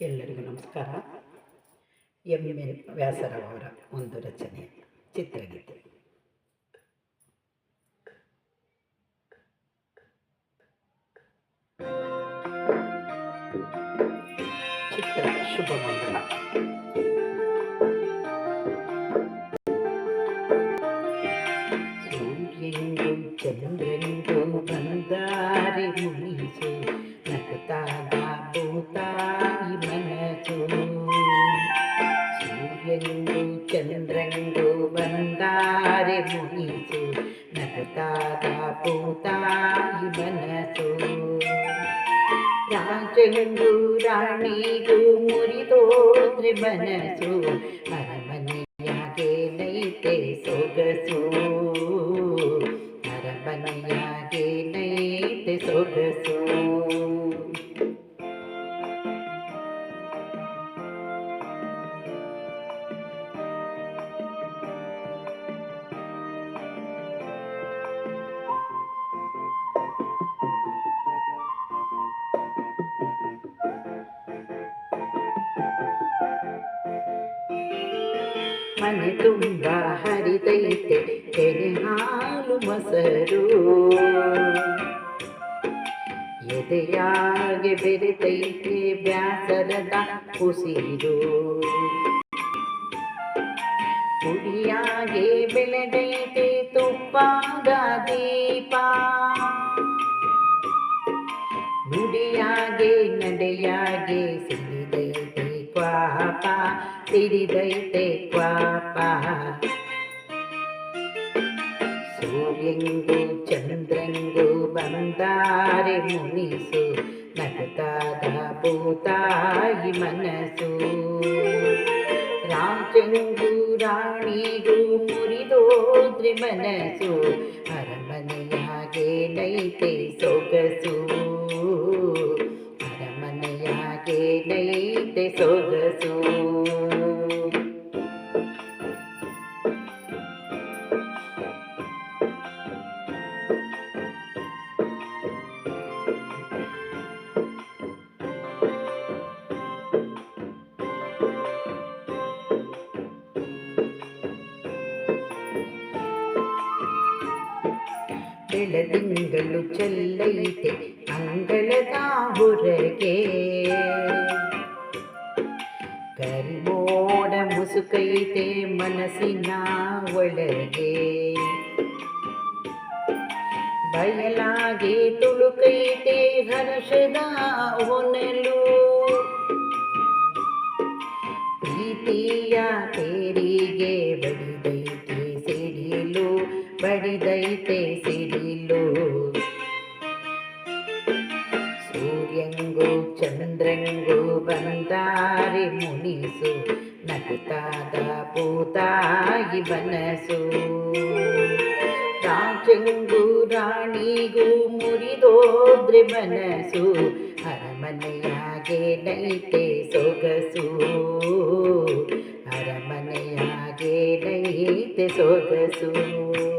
ಎಲ್ಲರಿಗೂ ನಮಸ್ಕಾರ M N ವ್ಯಾಸರವರ ಒಂದು ರಚನೆ ಚಿತ್ರಗೀತೆ ಚಿತ್ರ ಶುಭಮಂಗಲ ಸೂರ್ಯಂಗೂ ಸೂರ್ಯಂಗೂ ಚಂದ್ರಂಗೂ ಬಂದಾರಿ ಮುನಿಸು ನಗುತ್ತಾಗ ಭೂತಾಯಿ ಮನಸು ರಾಜಂಗೂ ರಾಣಿಗೂ ಮುರಿದೋದ್ರೆ ಮನಸ್ಸು ಅರಮನೆಯಾಗೆ ನೈತೆ ಸೊಗಸು ಅರಮನೆಯಾಗೆ ಮನೆ ತುಂಬ ಹರಿದೈತೆ, ಕೆರೆ ಹಾಲು ಮೊಸರು. ಎದೆಯಾಗೆ ಬೆರೆತೈತೆ ಬ್ಯಾಸರದ ಕುಸಿರು ಕುಡಿಯಾಗೆ ಬೆಳೆದೈತೆ ತುಪ್ಪಾದ ದೀಪ. ನುಡಿಯಾಗೆ ನಡೆಯಾಗೆ ಸಿಡಿದೈತೆ ಕ್ವಾಪ ಸಿಡಿದೈತೆ ಪಾಪ. ಸೂರ್ಯಂಗೂ ಚಂದ್ರಂಗೂ ಬಂದಾರೆ ಮುನಿಸು, ನಗತಾದ ಭೂತಾಯಿ ಮನಸ್ಸು ರಾಮಚಂದು ರಾಣಿಗೂ ಮುರಿದೋದ್ರಿ ಮನಸ್ಸು ಅರಮನೆಯಾಗೆ ನೈತೆ ಸೊಗಸು. ಬೆಳದಿಂಗಳು ಚೆಲ್ಲೈತೆ ಅಂಗಳದ ಹೊರಗೆ ಕರಿಮೋಡ ಮುಸುಕೈತೆ ಮನಸ್ಸಿನ ಒಳಗೆ. ಬಯಲಾಗೆ ತುಳುಕೈತೆ ಹರ್ಷದ ಹೊನಲು. ಪ್ರೀತಿಯ ತೇರಿಗೆ ಬಡಿದೈತೆ, ಸಿಡಿಲು ಬಡಿದೈತೆ ಸಿಡಿಲು ಚಂದ್ರಂಗೂ ಬಂದಾರಿ ಮುನಿಸು ನಗುತ್ತಾದ ಪೂತಾಯಿ ಬನಸು. ರಾಜಂಗೂ ರಾಣಿಗೂ ಮುರಿದೋದ್ರೆ ಮನಸು ಅರಮನೆಯಾಗೆ ನೈತೆ ಸೊಗಸು. ಅರಮನೆಯಾಗೆ ನೈತೆ ಸೊಗಸು.